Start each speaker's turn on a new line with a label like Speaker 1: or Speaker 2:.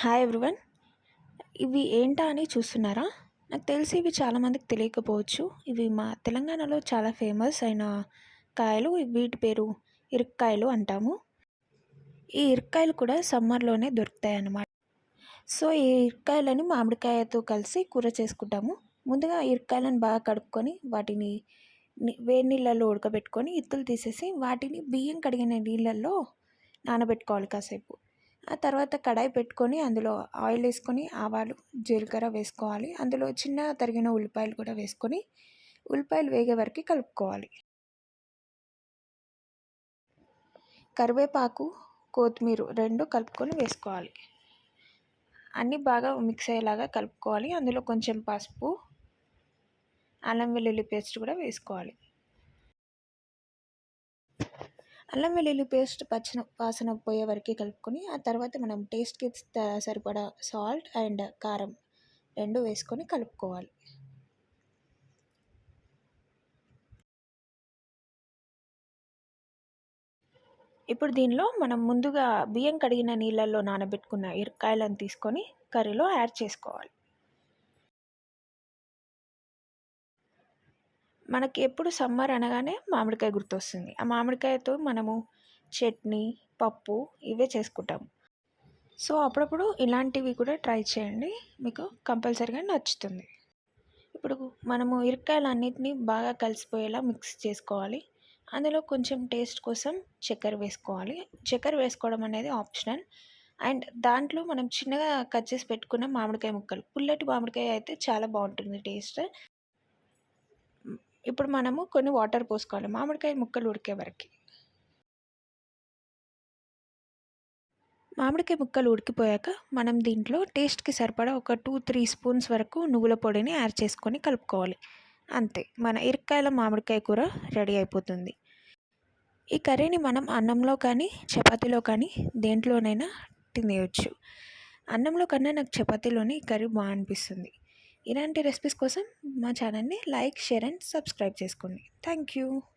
Speaker 1: Hi everyone ఇవి ఏంటా అని చూస్తున్నారా? నాకు తెలిసి ఇవి చాలామందికి తెలియకపోవచ్చు. ఇవి మా తెలంగాణలో చాలా ఫేమస్ అయిన కాయలు. వీటి పేరు ఇరుక్కాయలు అంటాము. ఈ ఇరుక్కాయలు కూడా సమ్మర్లోనే దొరుకుతాయి అన్నమాట సో ఈ ఇరుక్కాయలని మామిడికాయతో కలిసి కూర చేసుకుంటాము. ముందుగా ఇరుక్కాయలను బాగా కడుక్కొని వాటిని వేడి నీళ్ళల్లో ఉడకబెట్టుకొని ఇత్తులు తీసేసి వాటిని బియ్యం కడిగిన నీళ్ళల్లో నానబెట్టుకోవాలి కాసేపు. ఆ తర్వాత కడాయి పెట్టుకొని అందులో ఆయిల్ వేసుకొని ఆవాలు జీలకర్ర వేసుకోవాలి. అందులో చిన్న తరిగిన ఉల్లిపాయలు కూడా వేసుకొని ఉల్లిపాయలు వేగే వరకు కలుపుకోవాలి. కరివేపాకు కొత్తిమీర రెండు కలుపుకొని వేసుకోవాలి. అన్నీ బాగా మిక్స్ అయ్యేలాగా కలుపుకోవాలి. అందులో కొంచెం పసుపు అల్లం వెల్లుల్లి పేస్ట్ కూడా వేసుకోవాలి. అల్లం వెల్లుల్లి పేస్ట్ పచ్చిన వాసన పోయే వరకు కలుపుకొని ఆ తర్వాత మనం టేస్ట్కి సరిపడా సాల్ట్ అండ్ కారం రెండు వేసుకొని కలుపుకోవాలి. ఇప్పుడు దీనిలో మనం ముందుగా బియ్యం కడిగిన నీళ్ళల్లో నానబెట్టుకున్న ఇరకాయలను తీసుకొని కర్రీలో యాడ్ చేసుకోవాలి. మనకి ఎప్పుడు సమ్మర్ అనగానే మామిడికాయ గుర్తొస్తుంది. ఆ మామిడికాయతో మనము చట్నీ పప్పు ఇవే చేసుకుంటాము సో అప్పుడప్పుడు ఇలాంటివి కూడా ట్రై చేయండి. మీకు కంపల్సరీగా నచ్చుతుంది. ఇప్పుడు మనము ఇరకాయలు అన్నిటినీ బాగా కలిసిపోయేలా మిక్స్ చేసుకోవాలి. అందులో కొంచెం టేస్ట్ కోసం చక్కెర వేసుకోవాలి. చక్కెర వేసుకోవడం అనేది ఆప్షనల్. అండ్ దాంట్లో మనం చిన్నగా కట్ చేసి పెట్టుకున్న మామిడికాయ ముక్కలు. పుల్లటి మామిడికాయ అయితే చాలా బాగుంటుంది టేస్ట్. ఇప్పుడు మనము కొన్ని వాటర్ పోసుకోవాలి. మామిడికాయ ముక్కలు ఉడికే వరకు. మామిడికాయ ముక్కలు ఉడికిపోయాక మనం దీంట్లో టేస్ట్కి సరిపడా ఒక టూ త్రీ స్పూన్స్ వరకు నువ్వుల పొడిని యాడ్ చేసుకొని కలుపుకోవాలి. అంతే మన ఇరకాయల మామిడికాయ కూర రెడీ అయిపోతుంది. ఈ కర్రీని మనం అన్నంలో కానీ చపాతీలో కానీ దేంట్లోనైనా తినేయచ్చు. అన్నంలో కన్నా నాకు చపాతీలోని కర్రీ బాగా అనిపిస్తుంది. ఇలాంటి రెసిపీస్ కోసం మా ఛానల్ని లైక్ షేర్ అండ్ సబ్స్క్రైబ్ చేసుకోండి. Thank you